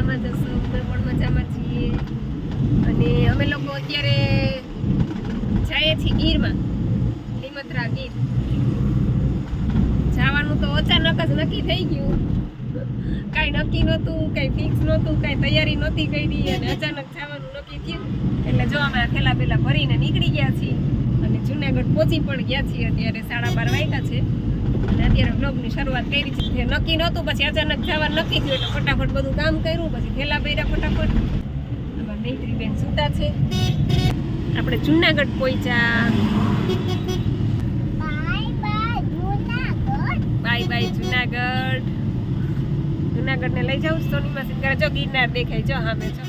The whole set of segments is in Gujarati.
મજામાં જશું અમે પણ મજામાં છીએ. અને અમે લોકો અત્યારે જઈએ છીએ ગીરમાં. લીમત્રા ગીર. જવાનું તો અચાનક જ નક્કી થઈ ગયું. કાંઈ નક્કી નહોતું, કાંઈ ફિક્સ નહોતું, કાંઈ તૈયારી નહોતી કરી અને અચાનક જવાનું નક્કી થયું. એટલે જો અમે થેલા પેલા ભરીને નીકળી ગયા છીએ અને જુનાગઢ પહોંચી પણ ગયા છીએ અત્યારે સાડા બાર વાગ્યા છે. અને અત્યારે બ્લોગની શરૂઆત કરી છે. નક્કી નહોતું, પછી અચાનક જવાનું નક્કી થયું, એટલે ફટાફટ બધું કામ કર્યું, પછી થેલા ભર્યા ફટાફટ. અમારા મૈત્રી બેન સૂતા છે. આપણે જુનાગઢ પહોંચ્યા. Bye bye Junagadh. જુનાગઢ ને લઈ જાઉં સોની માસી જો ગિરનાર દેખાય, જો હામે જો.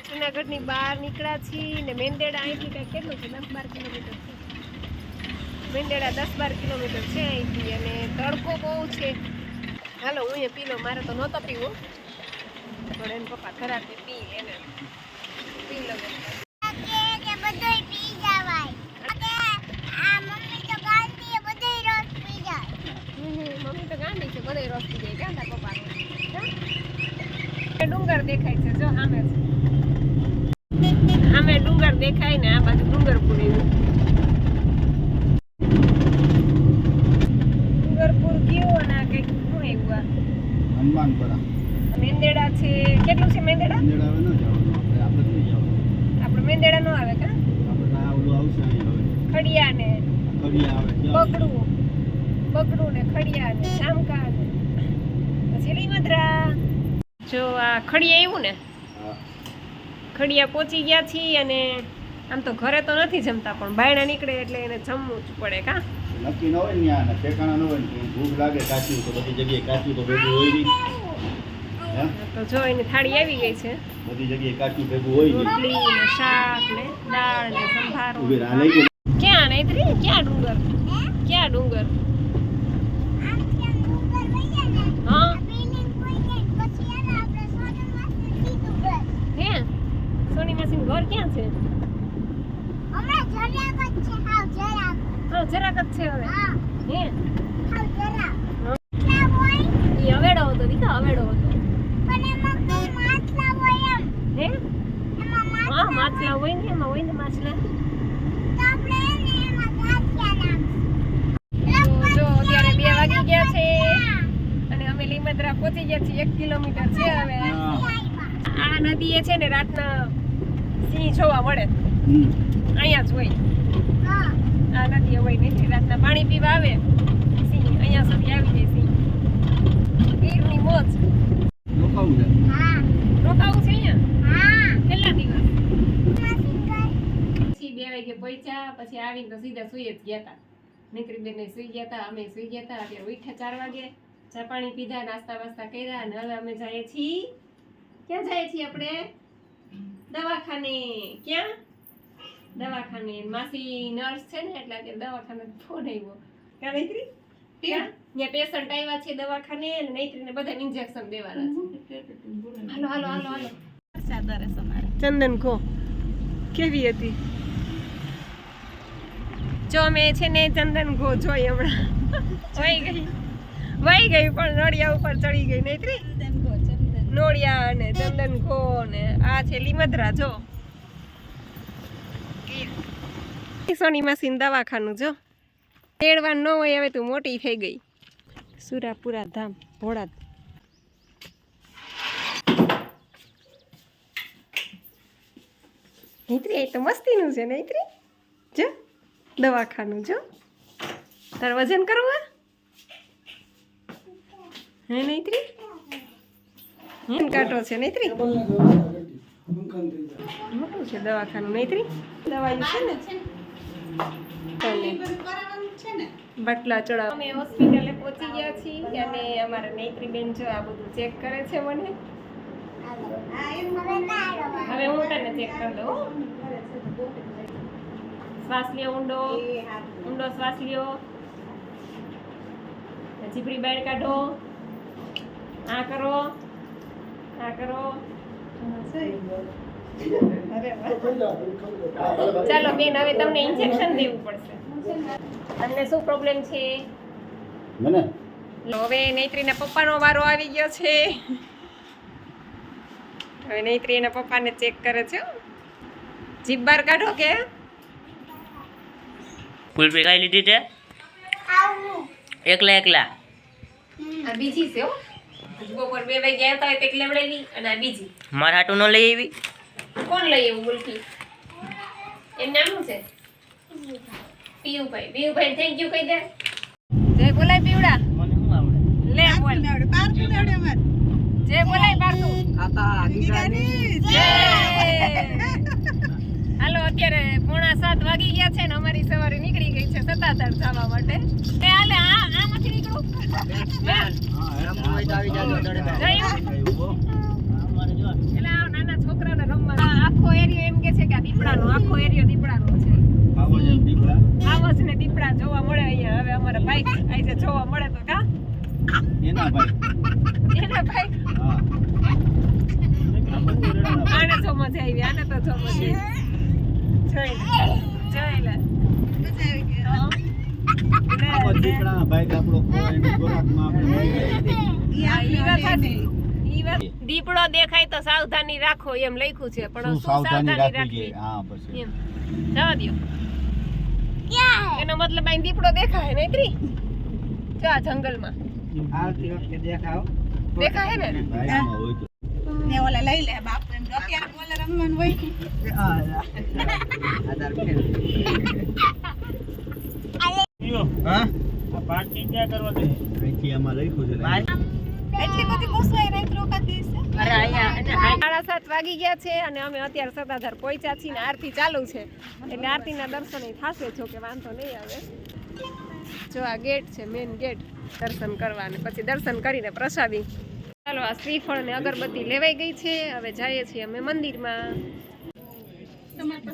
હવે જુનાગઢ બહાર નીકળ્યા છીએ ને મેંદેડા અહીંથી કાંઈ કેટલું છે? દસ બાર કિલોમીટર છે. મેંદેડા દસ બાર કિલોમીટર છે અહીંથી અને તડકો બહુ છે. હાલો, હું એ પી લો મારે તો નહોતો પીવો. પણ એને પપ્પા ખરાબ પી એને પી લો મમ્મી તો ગાંડી છે બધે રસ પી જાય ગાંડા પપ્પા ડુંગર દેખાય છે જો સામે છે સામે ડુંગર દેખાય ને આ બાજુ ડુંગરપુર એવું ડુંગરપુર ગયો અને આ કંઈક શું આવ્યું આ હનુમાનપરા મેંદેડા છે કેટલું છે મેંદેડા અંજેડા હવે ન જવાનું આપણે આપણે નહીં જવાનું આપણે મેંદેડા નો આવે કા આપણે આ ઓલું આવશે અહીં હવે ખડિયા ને કડિયા આવે ત્યાં બગડું. બગડું ને ખડિયા ને જામકા ને. પછી લીમદ્રા. જો આ ખડિયા આવ્યું ને ખડિયા પહોંચી ગયા છીએ અને આમ તો ઘરે તો નથી જમતા પણ બાયણા નીકળે એટલે એને જમવું જ પડે કા? નક્કી ન હોય ને ત્યાં ઠેકાણા ન હોય ને ભૂખ લાગે કાચી તો બધી જગ્યાએ કાચી તો ભેગું હોય નહીં. તો જો એની થાળી આવી ગઈ છે. બધી જગ્યાએ કાચું ભેગું હોય રોટલી ને શાક ને દાળ ને સંભારો લઈ ક્યાં ડુંગર? ક્યાં ડુંગર? હા. હે? સોની માસીનું ઘર ક્યાં છે? હા જરાક જ છે હવે. હે. એ હવેડો હતો દીકા હવેડો હતો. હે? હા માછલા હોય ને એમાં હોય ને માછલા તો જો અત્યારે બે વાગી ગયા છે અને અમે લીમદ્રા પહોંચી ગયા છીએ એક કિલોમીટર છે હવે આ નદી એ છે ને રાતના સિંહ જોવા મળે. અહીંયા જ હોય. આ નદી હોય નહીં રાતના પાણી પીવા આવે સિંહ અહીંયા સુધી આવી જાય સિંહ. ગીરની મોજ. રોકાવું છે? રોકાવું છે અહીંયા? કેટલા દિવસ? પછી બે વાગે પહોંચ્યા પછી આવીને તો સીધા સુઈ જ ગયા હતા નીકળી બેને સુઈ ગયા હતા અમે સુઈ ગયા હતા અત્યારે ઉઠ્યા ચાર વાગે. ચા પાણી પીધા નાસ્તા વાસ્તા કર્યા અને હવે અમે જઈએ છીએ. ક્યાં જઈએ છીએ આપણે? દવાખાને. ક્યાં? દવાખાને. માસી નર્સ છે ને એટલે કે દવાખાને ફોન આવ્યો ક્યાં નૈત્રી ત્યાં પેશન્ટ આવ્યા છે દવાખાને અને નૈત્રીને બધા ઇન્જેક્શન દેવાના છે. હાલો હાલો હાલો હાલો. ચંદન કો કેવી હતી? જો અમે છે ને ચંદન ઘો જોઈ હમણાં. જોઈ ગઈ. વહી ગઈ પણ નળિયા ઉપર ચડી ગઈ નહીત્રી નોળિયા અને ચંદન ઘો ને આ છે લીમદ્રા, જો. સોની માસી દવાખાનું, જો. તેડવા ન હોય હવે તું મોટી થઈ ગઈ. સુરાપુરા ધામ ભોળા નૈત્રી એ તો મસ્તીનું છે નૈત્રી જો, દવાખાનું, જો. તાર વજન કરવું હે નૈત્રી? હે કાંટો છે નૈત્રી? મોટું છે દવાખાનું નૈત્રી? દવાયું છે ને? બાટલા ચડાવ. અમે હોસ્પિટલે પહોંચી ગયા છીએ અને અમારા નૈત્રી બેન જો આ બધું ચેક કરે છે મને. હવે હું તને ચેક કરી દઉં શ્વાસ લ્યો ઊંડો. ઊંડો શ્વાસ લ્યો. જીભડી બહાર કાઢો. આ કરો. આ કરો. ચાલો બેન હવે તમને ઇન્જેક્શન દેવું પડશે. તમને શું પ્રોબ્લેમ છે? મને? હવે નૈત્રીના પપ્પાનો વારો આવી ગયો છે. હવે નૈત્રી એના પપ્પાને ચેક કરે છે જીભ બહાર કાઢો કે? ફૂલ ખાઈ લીધી છે? એકલા એકલા? આ બીજી છે હો. બપોર બે વાગે ગયા હતા એક લેવડાવી અને આ બીજી. મારા હાટું ન લઈ આવી? કોણ લઈ આવ્યું ગુલકી એમ નામ શું છે? પીયુભાઈ. પીયુભાઈ થેન્ક યુ કહી દે. જય બોલાય પીવડા. મને શું આવડે? લે બોલ. જય બોલાય પારતું જય હાલો અત્યારે પોણા સાત વાગી ગયા છે ને અમારી સવારે નીકળી ગઈ છે સતાતર જવા માટે. એ હાલે આ આમાંથી નીકળું? એટલે આ નાના છોકરાને રમવા આખો એરિયો એમ કે છે કે આ દીપડાનો આખો એરિયો દીપડાનો છે. આવો છે ને દીપડા જોવા મળે અહીંયા. હવે અમારા ભાઈ આજે જોવા મળે તો કા? એના ભાઈ. એના ભાઈ આને તો મજા આવી આને તો જો મજા આવી. દીપડો દેખાય તો સાવધાની રાખો એમ લખ્યું છે પણ શું સાવધાની રાખવી રાખવી? હા પછી જવા દ્યો. એનો મતલબ અહીં દીપડો દેખાય ને ત્રી? જો આ જંગલમાં. દેખાય ને? ભાઈમાં હોય તો. ને ઓલા લઈ લે બાપ એમ અત્યારે બોલે રમવાનું હોય હા? અહીંથી આમાં લખ્યું છે એટલી બધી ઘૂસવાઈ રાત રોકાતી હશે? સાડા સાત વાગી ગયા છે અને અમે અત્યારે સતાધાર પહોંચ્યા છીએ ને આરતી ચાલુ છે. એટલે આરતીના દર્શન થશે જો કે વાંધો નહીં આવે. જો આ ગેટ છે મેઇન ગેટ દર્શન કરવા પછી દર્શન કરીને પ્રસાદી. ચાલો આ શ્રીફળ ને અગરબત્તી લેવાઈ ગઈ છે. હવે જઈએ છીએ અમે મંદિરમાં.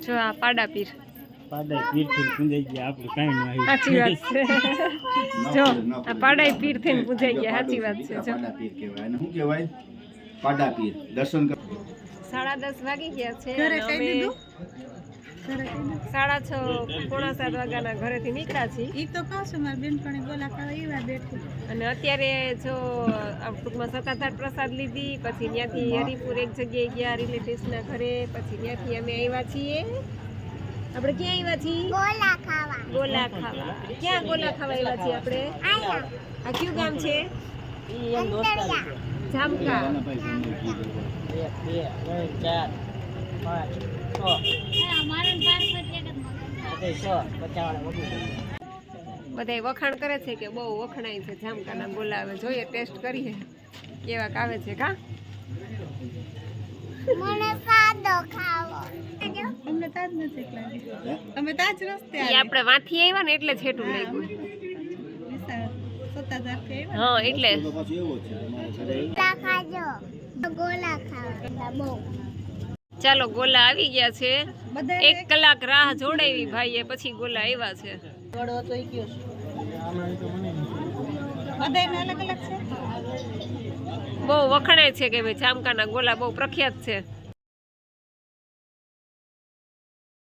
જો આ પાડા પીર સાચી વાત છે. જો આ પાડાઈ પીર થઈને પૂજાઈ ગયા સાચી વાત છે જો. પાડા પીર કહેવાય. અને શું કહેવાય? પાડા પીર દર્શન કર સાડા દસ વાગી ગયા છે. ઘરે કહી દીધું? સાડા છ પોણા સાત વાગ્યાના ઘરેથી નીકળ્યા છીએ. એ તો કહું છું મારા બેનપણી ગોલા ખાવા એવા બેઠી. અને અત્યારે જો આ ટૂંકમાં સત્તાધાર પ્રસાદ લીધી પછી ત્યાંથી હરિપુર એક જગ્યાએ ગયા રિલેટિવ્સના ઘરે પછી ત્યાંથી અમે આવ્યા છીએ. આપણે ક્યાં આવ્યા છીએ? ગોલા ખાવા. ગોલા ખાવા. ક્યાં ગોલા ખાવા આવ્યા છીએ આપણે? આ કયું ગામ છે? જામકા. સમય બધાય વખાણ કરે છે કે બહુ વખણાય છે જામકાના ગોલા હવે જોઈએ ટેસ્ટ કરીએ કેવા આવે છે કા? અમને તાજ નજીક લાગે અમે તાજ રસ્તે આપણે વાંથી આવ્યા ને એટલે છેટું લાગ્યું. હા. એટલે. ગોલા ખાવા. છે ચાલો ગોલા આવી ગયા છે. એક કલાક રાહ જોડાવી ભાઈએ પછી ગોલા આવ્યા છે? બહુ વખણાય છે કે ભાઈ જામકાના ગોલા બહુ પ્રખ્યાત છે.